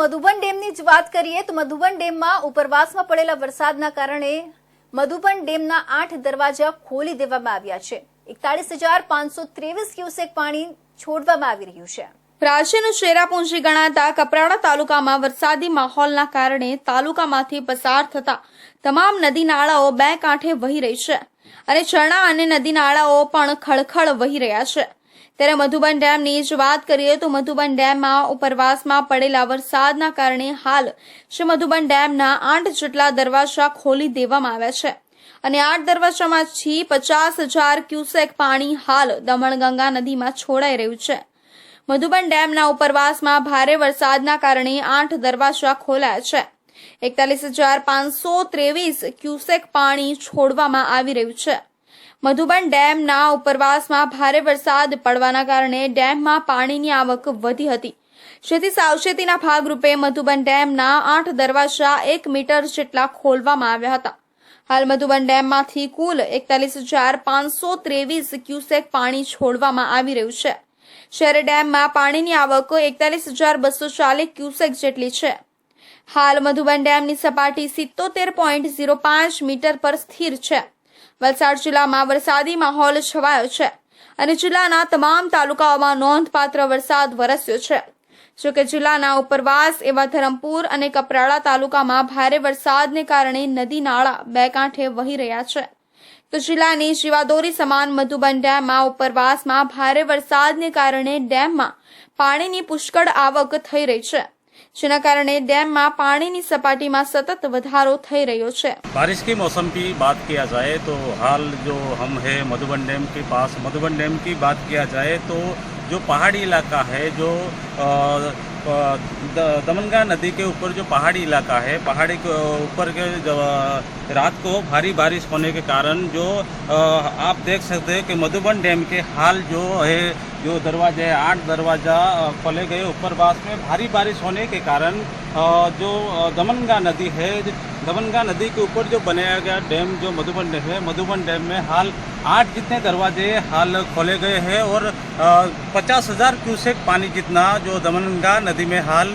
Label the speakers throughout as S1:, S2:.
S1: મધુબન ડેમની જ વાત કરીએ તો મધુબન ડેમમાં ઉપરવાસમાં પડેલા વરસાદના કારણે મધુબન ડેમના આઠ દરવાજા ખોલી દેવામાં આવ્યા છે. એકતાળીસ હજાર પાંચસો ત્રેવીસ ક્યુસેક પાણી છોડવામાં આવી રહ્યું છે.
S2: પ્રાચીન શેરાપુંજી ગણાતા કપરાડા તાલુકામાં વરસાદી માહોલના કારણે તાલુકામાંથી પસાર થતા તમામ નદી નાળાઓ બે કાંઠે વહી રહી છે. અને ચણા અને નદી નાળાઓ પણ ખળખળ વહી રહ્યા છે. ત્યારે મધુબન ડેમની જ વાત કરીએ તો મધુબન ડેમમાં ઉપરવાસમાં પડેલા વરસાદના કારણે હાલ શ્રી મધુબન ડેમના આઠ જેટલા દરવાજા ખોલી દેવામાં આવ્યા છે. અને આઠ દરવાજામાંથી પચાસ હજાર ક્યુસેક પાણી હાલ દમણગંગા નદીમાં છોડાઈ રહ્યું છે. મધુબન ડેમના ઉપરવાસમાં ભારે વરસાદના કારણે આઠ દરવાજા ખોલાયા છે. એકતાલીસ હજાર પાંચસો ત્રેવીસ ક્યુસેક પાણી છોડવામાં આવી રહ્યું છે. મધુબન ડેમના ઉપરવાસમાં ભારે વરસાદ પડવાના કારણે ડેમમાં પાણીની આવક વધી હતી. જેથી સાવચેતીના ભાગરૂપે મધુબન ડેમના આઠ દરવાજા એક મીટર જેટલા ખોલવામાં આવ્યા હતા. હાલ મધુબન ડેમમાંથી કુલ એકતાલીસ હજાર પાંચસો ત્રેવીસ ક્યુસેક પાણી છોડવામાં આવી રહ્યું છે. શહેર ડેમમાં પાણીની આવક એકતાલીસ હજાર બસો ચાલીસ ક્યુસેક જેટલી છે. હાલ મધુબન ડેમની સપાટી સિત્તોતેર પોઈન્ટ ઝીરો પાંચ મીટર પર સ્થિર છે. વલસાડ જિલ્લામાં વરસાદી માહોલ છવાયો છે અને જિલ્લાના તમામ તાલુકાઓમાં નોંધપાત્ર વરસાદ વરસ્યો છે. જોકે જિલ્લાના ઉપરવાસ એવા ધરમપુર અને કપરાડા તાલુકામાં ભારે વરસાદને કારણે નદી નાળા બે કાંઠે વહી રહ્યા છે. તો જિલ્લાની શિવાદોરી સમાન મધુબન ડેમમાં ઉપરવાસમાં ભારે વરસાદને કારણે ડેમમાં પાણીની પુષ્કળ આવક થઈ રહી છે. જેના કારણે ડેમમાં પાણીની સપાટીમાં સતત વધારો થઈ રહ્યો છે
S3: बारिश के मौसम की बात किया जाए तो हाल जो हम है मधुबन डैम के पास मधुबन डैम की बात किया जाए तो जो पहाड़ी इलाका है जो अ, अ, द- दमनगा नदी के ऊपर जो पहाड़ी इलाका है पहाड़ी के ऊपर के जो, अ, रात को भारी बारिश होने के कारण जो अ, आप देख सकते हैं कि मधुबन डैम के हाल जो है जो दरवाजे हैं, आठ दरवाज़ा खोले गए ऊपरवास में। भारी बारिश होने के कारण जो दमनगा नदी है दमनगा नदी के ऊपर जो बनाया गया डैम जो मधुबन डैम है मधुबन डैम में हाल आठ जितने दरवाजे हाल खोले गए हैं और पचास हज़ार क्यूसेक पानी जितना जो दमनगा नदी में हाल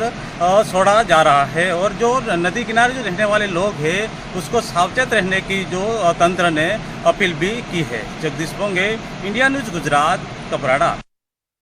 S3: छोड़ा जा रहा है। और जो नदी किनारे जो रहने वाले लोग हैं उसको सावचेत रहने की जो तंत्र ने अपील भी की है। Jagdish Ponge India News Gujarat Kaprada.